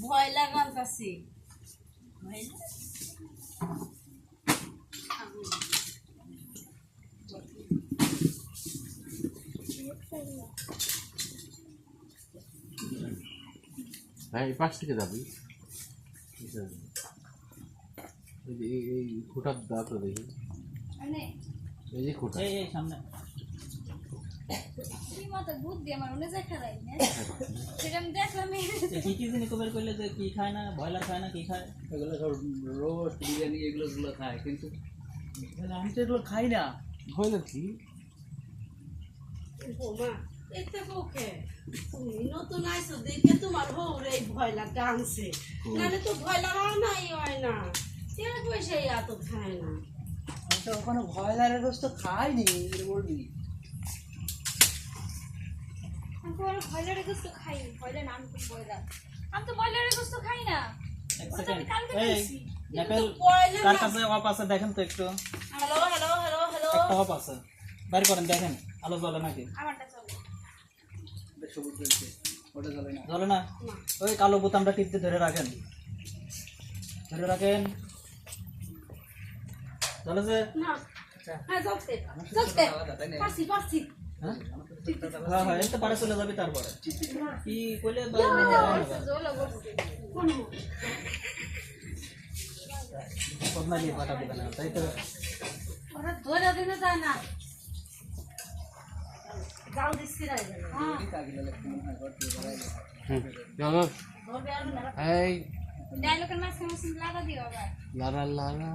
ভয় ভয় না? হ্যাঁ এই পাশ থেকে যাবি। এই যে এই- এই খুঁটার দাঁত দেখি। মানে এই যে খুঁটা। এই সামনে। কি কি জিনিস কবের করলে যে কি খায় না ব্রয়লার খায় না কি খায়? এগুলো সব রোস্ট বিরিয়ানি এগুলো গুলো খায় কিন্তু আমি তো এগুলো খাই না। হইল কি? বৌমা এতে পক্ষে তুমি নতুন আইসো দেখে তোমার হৌরে এই ভয় লাগা আনছে নাহলে তো ভয় লাগাও নাই হয় না। পয়সাই এত খায় না। ওখানে ভয়লারের গোস্ত খাইনি এটা বলবি? আমি তো ব্রয়লারের গোস্ত খাই। ব্রয়লার নাম তো ব্রয়লার? আমি তো ব্রয়লারের গোস্ত খাই না। ওটা আমি কালকে খাইছি। নেপেল কার কাছে অফ আছে দেখেন তো একটু। Hello hello hello hello. একটা অফ আছে। বাইর করেন দেখেন। আলো জ্বলে নাকি? আমারটা ওটা না। জ্বলে না? ওই কালো বোতামটা টিপতে ধরে রাখেন। ধরে রাখেন। জ্বলে যে না হ্যাঁ যাচ্ছে যাচ্ছে পারছি পারছি। হ্যাঁ হ্যাঁ হ্যাঁ এতে পারে চলে যাবে তারপরে কি কইলে বা- জল অবশ্যই পদ্মা দিয়ে পাঠাতে পারে না তাই তো ওরা ধরে দিতে চায় না জাল দিচ্ছি রাই গেল হ্যাঁ হুম চলো ধরবে আর না এই ডায়লগের মাঝখানে মাঝখানে লাগা দিও আবার লারা লারা